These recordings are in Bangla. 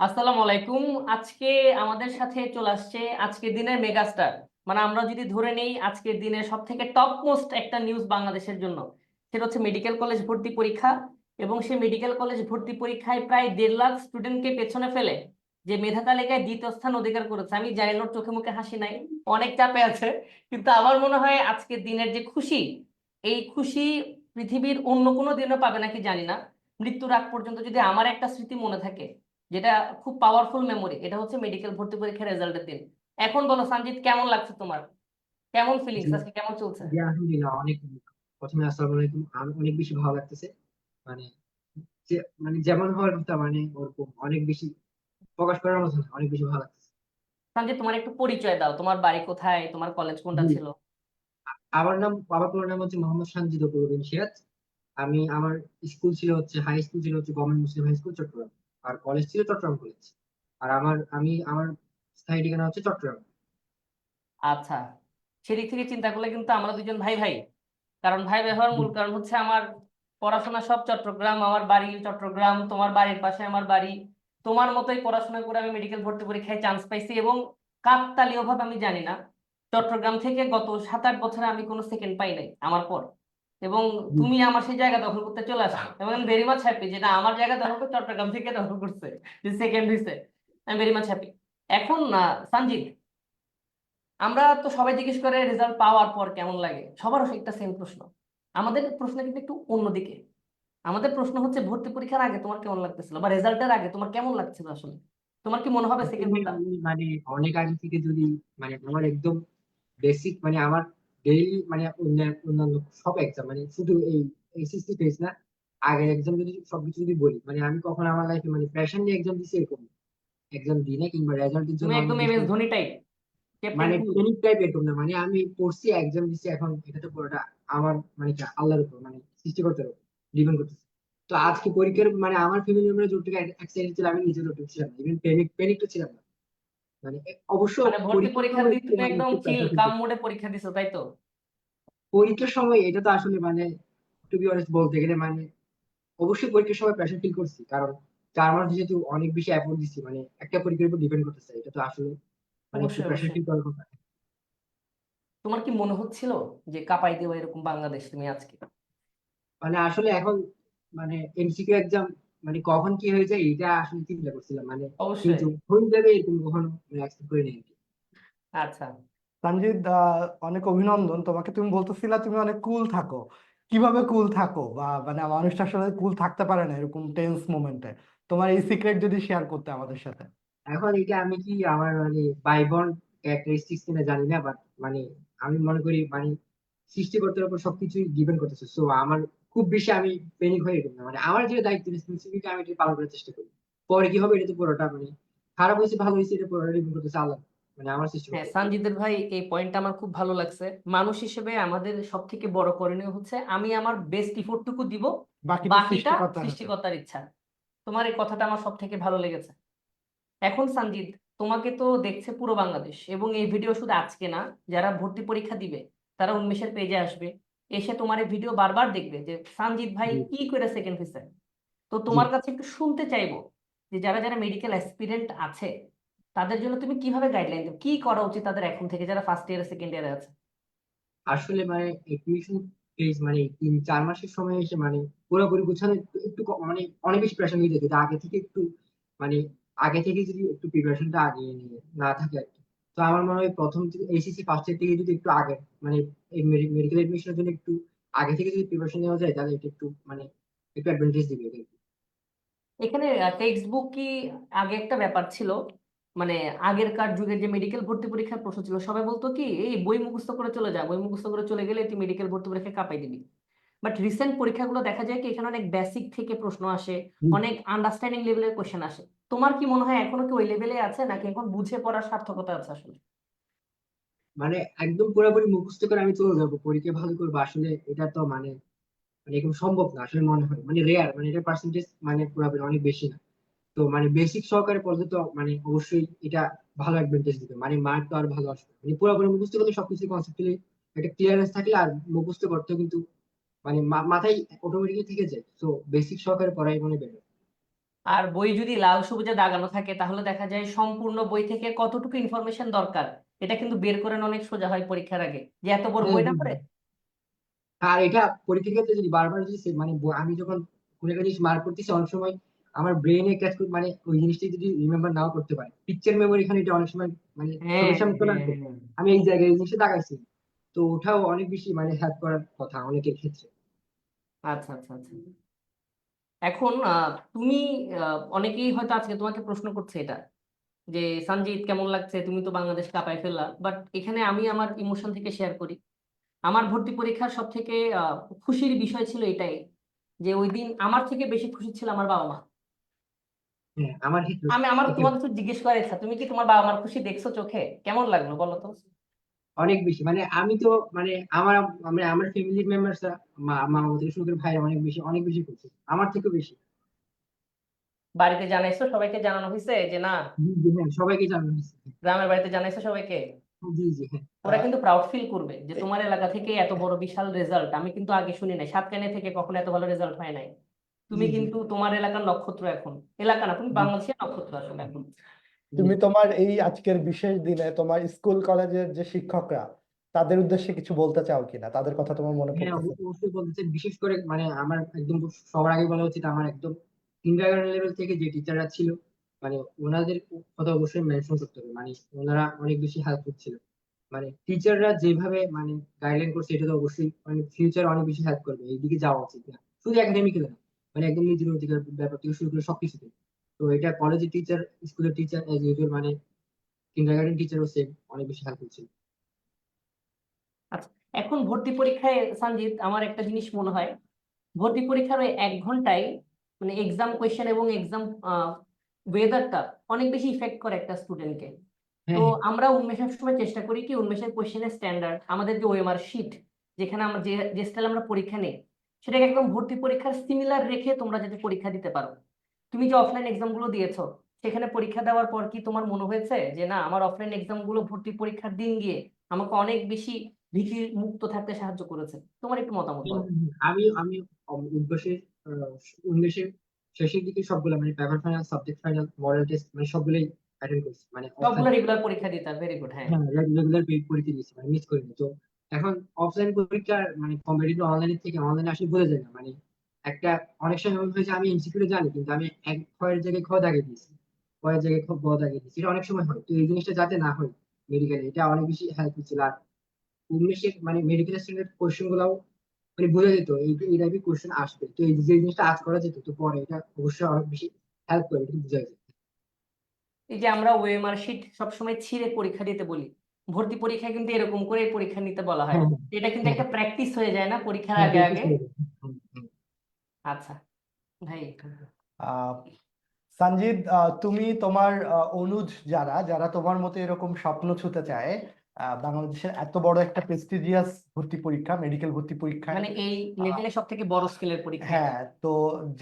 আসসালামু আলাইকুম। আজকে আমাদের সাথে চলে আসছে আজকের দিনের মেগাস্টার। মানে আমরা যদি ধরে নেই আজকের দিনের সব থেকে টপ মোস্ট একটা নিউজ বাংলাদেশের জন্য। সেটা হচ্ছে মেডিকেল কলেজ ভর্তি পরীক্ষা। এবং সেই মেডিকেল কলেজ ভর্তি পরীক্ষায় প্রায় দেড় লাখ স্টুডেন্টকে পেছনে ফেলে যে মেধা তালিকায় দ্বিতীয় স্থান অধিকার করেছে। আমি জানি ওর চোখে মুখে হাসি নাই, অনেক চাপে আছে। কিন্তু আমার মনে হয় আজকের দিনের যে খুশি, এই খুশি পৃথিবীর অন্য কোনো দিনও পাবে নাকি জানি না। মৃত্যুর আগ পর্যন্ত যদি আমার একটা স্মৃতি মনে থাকে যেটা খুব পাওয়ারফুল মেমোরি এটা হচ্ছে মেডিকেল ভর্তি পরীক্ষার রেজাল্টের দিন। এখন বলো সঞ্জিত কেমন লাগছে তোমার? কেমন ফিলিংস। আজকে? কেমন চলছে? আলহামদুলিল্লাহ অনেক প্রথমে আসসালামু আলাইকুম। অনেক বেশি ভালো লাগতেছে। মানে যে মানে যেমন হওয়ার কথা মানে ওরকম অনেক বেশি প্রকাশ করার মতো অনেক বেশি ভালো লাগতেছে। সঞ্জিত তোমার একটু পরিচয় দাও। তোমার বাড়ি কোথায়? তোমার কলেজ কোনটা ছিল? আমার নাম বাবার পুরো নাম হচ্ছে মোহাম্মদ সানজিদ সিরাজ। আমি আমার স্কুল ছিল হচ্ছে হাই স্কুল ছিল হচ্ছে government, Muslim high school Chattogram. আর কলেজ ছিল চট্টগ্রাম কলেজ আর আমার, আমি আমার স্থায়ী ঠিকানা হচ্ছে চট্টগ্রাম। আচ্ছা সেদিক থেকে চিন্তা করলে কিন্তু আমরা দুজন ভাই ভাই। কারণ ভাই ভাই হওয়ার মূল কারণ হচ্ছে আমার পড়াশোনা সব চট্টগ্রাম, আমার বাড়ি চট্টগ্রাম, তোমার বাড়ির পাশে আমার বাড়ি। তোমার মতোই পড়াশোনা করে আমি মেডিকেল ভর্তি পরীক্ষায় চান্স পাইছি এবং কাকতালীয় ভাবে আমি জানি না। চট্টগ্রাম থেকে গত সাত আট বছরে আমি কোনো সেকেন্ড পাই নাই আমার পর। এবং তুমি আমার সেই জায়গা দখল করতে চলে আসো। এবং আমি ভেরি মাচ হ্যাপি যেটা আমার জায়গা দখল করে চট্টগ্রাম থেকে দখল করছে যে সেকেন্ড হয়েছে আমি ভেরি মাচ হ্যাপি এখন সঞ্জিত আমরা তো সবাই জিজ্ঞেস করে রেজাল্ট পাওয়ার পর কেমন লাগে? সবার একটা সেম প্রশ্ন। আমাদের প্রশ্ন কিন্তু একটু অন্যদিকে। আমাদের প্রশ্ন হচ্ছে ভর্তি পরীক্ষার আগে তোমার কেমন লাগতেছিল? বা রেজাল্টের আগে তোমার কেমন লাগছিল আসলে? তোমার কি মনে হবে সেকেন্ড মানে অনেক আগে থেকে যদি মানে আমার একদম বেসিক মানে আমার ডেইলি মানে অন্যান্য সব এক্সাম মানে শুধু এই এসএসসি টেস্ট না আগের এক্সাম যদি সবকিছু যদি বলি মানে আমি কখন আমার লাইফে মানে প্রেশার নিয়ে এক্সাম দিছি এরকম এক্সাম দিই না কিংবা রেজাল্টের জন্য একদম এম কিছু- এস ধোনি টাইপ মানে ট্রেনিং টাইপ এরকম না মানে আমি পড়ছি এক্সাম দিছি এখন এটা তো পুরোটা আমার মানে কি আল্লাহর উপর মানে সৃষ্টিকর্তার উপর ডিপেন্ড করতেছে। তো আজকে পরীক্ষার মানে আমার ফ্যামিলি মেম্বার যতটুকু এক্সাইটেড ছিল আমি নিজে যতটুকু ছিলাম ইভেন প্যানিক প্যানিক তো ছিলাম না। মানে অবশ্য মানে ভর্তি পরীক্ষার পরীক্ষা দিয়ে সময় তুমি একদম মানে চিল কাম মোডে পরীক্ষা দিছো তাই তো? পরীক্ষার সময় এটা তো আসলে মানে টু বি অনেস্ট বলতে গেলে মানে অবশ্যই পরীক্ষার সময় প্রেশার ফিল করছি। কারণ চার মাস যেহেতু অনেক বেশি এফোর্ট দিচ্ছি মানে একটা পরীক্ষার উপর ডিপেন্ড করতেছে এটা তো আসলে মানে একটু অবশ্যই, প্রেশার ফিল করার কথা। তোমার কি মনে হচ্ছিল যে কাপাই দেবো এরকম বাংলাদেশ তুমি আজকে? মানে আসলে এখন মানে এমসিকিউ এক্সাম মানে কখন কি হয়ে যায় এটা আসলে চিন্তা করছিলাম। মানে অবশ্যই। হয়ে যাবে এরকম কখনো এক্সপেক্ট করে নেই আচ্ছা। তানজিদ অনেক অভিনন্দন। তোমাকে তুমি বলতেছিলা তুমি অনেক কুল থাকো। কীভাবে কুল থাকো? বা মানে মানুষটা আসলে কুল থাকতে পারে না এরকম টেন্স মোমেন্টে তোমার এই সিক্রেট যদি শেয়ার করতে আমাদের সাথে। এখন এটা আমি কি আমার মানে বাইবন ক্যারেক্টারিস্টিক্স কিনা জানি না বাট মানে আমি মনে করি মানে সৃষ্টিকর্তার উপর সবকিছুই ডিপেন্ড করতেছে। সো আমার খুব বেশি আমি প্যানিক হয়ে না মানে আমার যে দায়িত্ব রেসপন্সিবিলিটি আমি এটা পালন করার চেষ্টা করি। পরে কি হবে? এটা তো পুরোটা মানে খারাপ হয়েছে ভালো হয়েছে এটা পুরোটা ডিপেন্ড করতেছে আল্লাহ। মানে আমার হ্যাঁ সানজিদের ভাই এই পয়েন্টটা আমার খুব ভালো লাগছে। মানুষ হিসেবে আমাদের সব থেকে বড় করণীয় হচ্ছে আমি আমার বেস্ট ইফোর্টটুকু দিব বাকিটা বাকিটা সৃষ্টিকর্তার হাতে। সৃষ্টিকর্তার ইচ্ছা। তোমার এই কথাটা আমার সব থেকে ভালো লেগেছে। এখন সানজিদ তোমাকে তো দেখছে পুরো বাংলাদেশ এবং এই ভিডিও শুধু আজকে না যারা ভর্তি পরীক্ষা দিবে তারা উন্মেষের পেজে আসবে। এসে তোমার এই ভিডিও বারবার দেখবে যে সানজিদ ভাই কি করে সেকেন্ড হয়েছে তো তোমার কাছে একটু শুনতে চাইব যে যারা যারা মেডিকেল অ্যাসপিরেন্ট আছে তাদের জন্য তুমি কীভাবে গাইডলাইন দেবে কি করা উচিত তাদের এখন থেকে যারা ফার্স্ট ইয়ার সেকেন্ড ইয়ারে আছে? আসলে মানে এডমিশন ফেজ মানে তিন চার মাসের সময় এসে মানে পুরোপুরি গুছানো একটু মানে অনেক বেশি প্রেশার হয়ে যায় আগে থেকে একটু মানে আগে থেকে যদি একটু প্রিপারেশনটা আগে নিয়ে না থাকে আর কি। তো আমার মনে হয় প্রথম এইচএসসি ফার্স্ট ইয়ার থেকে যদি একটু আগে মানে এই মেডিকেল এডমিশনের জন্য একটু আগে থেকে যদি প্রিপারেশন নেওয়া যায় তাহলে এটা একটু মানে একটু অ্যাডভান্টেজ দিবে। এখানে টেক্সট বুক কি আগে একটা ব্যাপার ছিল মানে আগেরকার যুগের যে মেডিকেল ভর্তি পরীক্ষার প্রশ্ন ছিল সবাই বলতো কি এই বই মুখস্থ করে চলে যা বই মুখস্থ করে চলে গেলে তুই মেডিকেল ভর্তি পরীক্ষা কাঁপাই দিবি। বাট রিসেন্ট পরীক্ষাগুলো দেখা যায় কি এখানে অনেক বেসিক থেকে প্রশ্ন আসে অনেক আন্ডারস্ট্যান্ডিং লেভেলের কোশ্চেন আসে। তোমার কি মনে হয় এখনও কি ওই লেভেলে আছে, নাকি এখন বুঝে পড়ার সার্থকতা আছে আসলে? মানে একদম পুরোপুরি মুখস্থ করে আমি চলে যাব, পরীক্ষা ভালো করব, আসলে এটা তো মানে মানে এরকম সম্ভব না, আসলে মনে হয় মানে রেয়ার মানে এটা পার্সেন্টেজ মানে পুরোপুরি অনেক বেশি না। তো মানে বেসিক সহকারে পড়লে তো মানে অবশ্যই এটা ভালো অ্যাডভান্টেজ দিবে মানে মার্ক তো আর ভালো আসবে মানে পুরোপুরি মুখস্থ করলে সবকিছু কনসেপ্টুয়ালি একটা ক্লিয়ারেন্স থাকলে আর মুখস্থ করতেও কিন্তু মানে মাথায় অটোমেটিকলি থেকে যায় তো বেসিক সহকারে পড়াই মনে বেটার আর বই যদি লাল সবুজে দাগানো থাকে তাহলে দেখা যায় সম্পূর্ণ বই থেকে কতটুকু ইনফরমেশন দরকার? এটা কিন্তু বের করে নেওয়া অনেক সোজা হয় পরীক্ষার আগে। যে এত বড় বই না পড়ে? আর এটা পরীক্ষার ক্ষেত্রে যদি বারবার যদি মানে আমি যখন কোনো একটা জিনিস মার্ক করতেছি অনেক সময় আমার ব্রেনে ক্যাচ মানে ওই জিনিসটি যদি রিমেম্বার নাও করতে পারে। পিকচার মেমোরি এখানে এটা অনেক সময় মানে হ্যাঁ হ্যাঁ হ্যাঁ। আমি এই জায়গায় এই জিনিসটা দাগাইছি। তো ওটাও অনেক বেশি মানে হেল্প করার কথা অনেকের ক্ষেত্রে। আচ্ছা আচ্ছা আচ্ছা। এখন তুমি অনেকেই হয়তো আজকে তোমাকে প্রশ্ন করছে এটা যে সঞ্জিত কেমন লাগছে? তুমি তো বাংলাদেশ কাঁপায় ফেললা। বাট এখানে আমি আমার ইমোশন থেকে শেয়ার করি। আমার ভর্তি পরীক্ষার সব থেকে খুশির বিষয় ছিল এটাই যে ওই দিন আমার থেকে বেশি খুশি ছিল আমার বাবা মা। হ্যাঁ আমি আমার একই তোমাকে জিজ্ঞেস করার ইচ্ছা তুমি কি তোমার বাবা মার খুশি দেখছ চোখে? কেমন লাগল বলো তো? অনেক বেশি। মানে আমি তো মানে আমার মানে আমার ফ্যামিলির মেম্বারসরা মা বাবা থেকে শুরু করে ভাই অনেক বেশি অনেক বেশি করছে আমার থেকে বেশি। বাড়িতে জানাইছো সবাইকে জানানো হয়েছে যে না? হ্যাঁ সবাইকে জানানো হয়েছে গ্রামের বাড়িতে জানাইছো সবাইকে? জি জি হ্যাঁ। ওরা কিন্তু প্রাউড ফিল করবে যে তোমার এলাকা থেকে এত বড় বিশাল রেজাল্ট আমি কিন্তু আগে শুনি নাই সাতকানে থেকে কখনো এত ভালো রেজাল্ট হয় নাই। তুমি। কিন্তু তোমার এলাকার নক্ষত্র এখন। এলাকা না তুমি বাংলাদেশের নক্ষত্র আসলে এখন। তুমি তোমার এই আজকের বিশেষ দিনে তোমার স্কুল কলেজের যে শিক্ষকরা তাদের উদ্দেশ্যে কিছু বলতে চাও কিনা? তাদের কথা তোমার মনে হ্যাঁ অবশ্যই বলতে চাই। বিশেষ করে মানে আমার একদম সবার আগে বলা উচিত আমার একদম কিন্ডারগার্টেন লেভেল থেকে যে টিচাররা ছিল মানে ওনাদের কথা অবশ্যই মেনশন করতে হবে। মানে ওনারা অনেক বেশি হেল্পফুল ছিল। মানে টিচাররা যেভাবে মানে গাইডলাইন করছে এটা তো অবশ্যই মানে ফিউচার অনেক বেশি হেল্প করবে। এইদিকে যাওয়া উচিত না। শুধু একাডেমিক্যাল না মানে একদম নিজের অধিকার ব্যাপার থেকে শুরু করে সবকিছুতে তো এটা কলেজের টিচার স্কুলের টিচার এজ ইউজুয়াল মানে কিন্ডারগার্টেন টিচারও সেম অনেক বেশি হেল্পফুল ছিল আচ্ছা এখন ভর্তি পরীক্ষায় সঞ্জিত আমার একটা জিনিস মনে হয় ভর্তি পরীক্ষার ওই এক ঘন্টায় মানে এক্সাম কোয়েশ্চেন এবং এক্সাম ওয়েদারটা অনেক বেশি ইফেক্ট করে একটা স্টুডেন্টকে হ্যাঁ। তো আমরা উন্মেষের সময় চেষ্টা করি কি উন্মেষের কোয়েশ্চেনের স্ট্যান্ডার্ড আমাদের যে ওএমআর শিট যেখানে আমরা যে যে স্টাইল আমরা পরীক্ষা নেই সেটাকে একদম ভর্তি পরীক্ষার সিমিলার রেখে তোমরা যাতে পরীক্ষা দিতে পারো। তুমি যে অফলাইন এক্সামগুলো দিয়েছ সেখানে পরীক্ষা দেওয়ার পর কি তোমার মনে হয়েছে যে না আমার অফলাইন এক্সামগুলো ভর্তি পরীক্ষার দিন গিয়ে আমাকে অনেক বেশি ভীতি মুক্ত থাকতে সাহায্য করেছে? তোমার একটু মতামত আমি আমি উদ্বাসের উনিশের শেষের দিকে সবগুলো মানে paper final subject final model test মানে সবগুলোই অ্যাটেন্ড করছি মানে সবগুলো রেগুলার পরীক্ষা দিতে ভেরি গুড হ্যাঁ। হ্যাঁ রেগুলার পরীক্ষা দিয়েছি মানে মিস করিনি তো এখন অফলাইন পরীক্ষার মানে কম্পিটিটিভ অনলাইন থেকে অনলাইনে আসলে বোঝা যায় না মানে একটা অনেক সময় এমন হয়েছে আমি এমসিকিউ জানি কিন্তু আমি এক খয়ের জায়গায় খ দাগিয়ে দিয়েছি। খয়ের জায়গায় খ গ দাগিয়ে দিয়েছি। এটা অনেক সময় হয়। তো এই জিনিসটা যাতে না হয় মেডিকেলে এটা অনেক বেশি হেল্প হচ্ছিল আর উনিশের মানে মেডিকেল স্ট্যান্ডার্ড কোয়েশ্চেন গুলাও মানে বোঝা যেত এই এই টাইপের কোয়েশ্চেন আসবে। তো এই যে জিনিসটা আজ করা যেত তো পরে এটা অবশ্যই অনেক বেশি হেল্প করে এটা বোঝা যেত এই যে আমরা ওএমআর শিট সবসময় ছিঁড়ে পরীক্ষা দিতে বলি। ভর্তি পরীক্ষায় কিন্তু এরকম করে পরীক্ষা নিতে বলা হয়। হ্যাঁ এটা কিন্তু একটা প্র্যাকটিস হয়ে যায় না পরীক্ষার হ্যাঁ আগে আগে। আচ্ছা। ভাই সঞ্জিত তুমি তোমার অনুজ যারা যারা তোমার মতো এরকম স্বপ্ন ছুতে চায় বাংলাদেশের এত বড় একটা প্রেস্টিজিয়াস ভর্তি পরীক্ষা মেডিকেল ভর্তি পরীক্ষায় মানে এই লেভেলে সব থেকে বড় স্কেলের পরীক্ষা। হ্যাঁ তো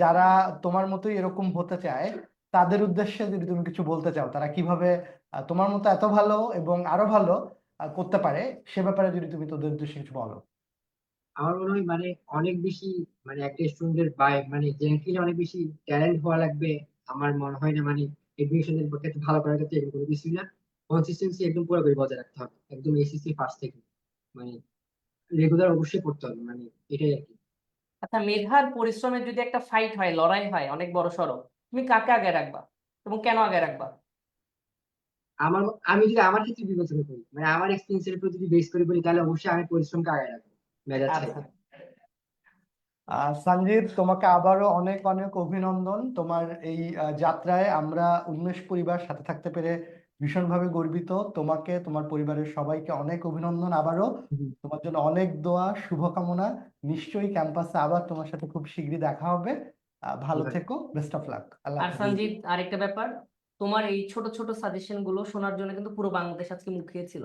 যারা তোমার মতোই এরকম হতে চায় তাদের উদ্দেশ্যে যদি তুমি কিছু বলতে চাও তারা কীভাবে তোমার মতো এত ভালো এবং আরও ভালো করতে পারে সে ব্যাপারে যদি তুমি তোদের উদ্দেশ্যে কিছু বলো। আমার মনে হয় মানে অনেক বেশি মানে একটা স্টুডেন্টের বাই মানে জেনারেলি অনেক বেশি ট্যালেন্ট হওয়া লাগবে। আমার মনে হয় না মানে এডমিশনের ক্ষেত্রে ভালো করার ক্ষেত্রে এরকম কোনো কিছুই না। কনসিস্টেন্সি একদম পুরোপুরি বজায় রাখতে হবে একদম এসএসসি ফার্স্ট থেকে। মানে রেগুলার অবশ্যই পড়তে হবে মানে এটাই আর কি। আচ্ছা মেধার পরিশ্রমের যদি একটা ফাইট হয় লড়াই হয় অনেক বড় সড়ো তুমি কাকে আগে রাখবা এবং কেন আগে রাখবা? আমার আমি যদি আমার ক্ষেত্রে বিবেচনা করি মানে আমার এক্সপিরিয়েন্সের উপর যদি বেস করে বলি তাহলে অবশ্যই আমি পরিশ্রমকে আগে রাখব। মেজাজ আচ্ছা। থেকে সঞ্জিত তোমাকে আবারও অনেক অনেক অভিনন্দন। তোমার এই যাত্রায় আমরা উন্মেষ পরিবার সাথে থাকতে পেরে ভীষণভাবে গর্বিত। তোমাকে তোমার পরিবারের সবাইকে অনেক অভিনন্দন আবারও। তোমার জন্য অনেক দোয়া শুভকামনা। নিশ্চয়ই ক্যাম্পাসে আবার তোমার সাথে খুব শীঘ্রই দেখা হবে। ভালো থেকো বেস্ট অফ লাক আল্লাহ আর সঞ্জিত আরেকটা ব্যাপার। তোমার এই ছোট ছোট সাজেশনগুলো শোনার জন্য কিন্তু পুরো বাংলাদেশ আজকে মুখিয়ে ছিল।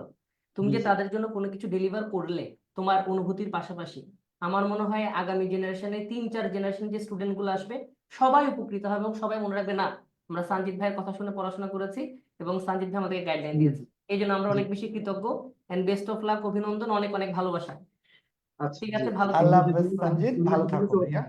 তুমি যে। তাদের জন্য কোনো কিছু ডেলিভার করলে তোমার অনুভূতির পাশাপাশি। আমার মনে হয় আগামী জেনারেশনে তিন চার জেনারেশন যে স্টুডেন্টগুলো আসবে সবাই উপকৃত হবে এবং সবাই মনে রাখবে না আমরা সঞ্জিত ভাইয়ের কথা শুনে পড়াশোনা করেছি এবং সঞ্জিত ভাই আমাদেরকে গাইডলাইন। দিয়েছে। এই জন্য আমরা অনেক বেশি কৃতজ্ঞ এন্ড বেস্ট অফ লাক অভিনন্দন অনেক অনেক ভালোবাসা। আচ্ছা ঠিক আছে ভালো আল্লাহ হাফেজ সঞ্জিত ভালো থাকো ভাইয়া।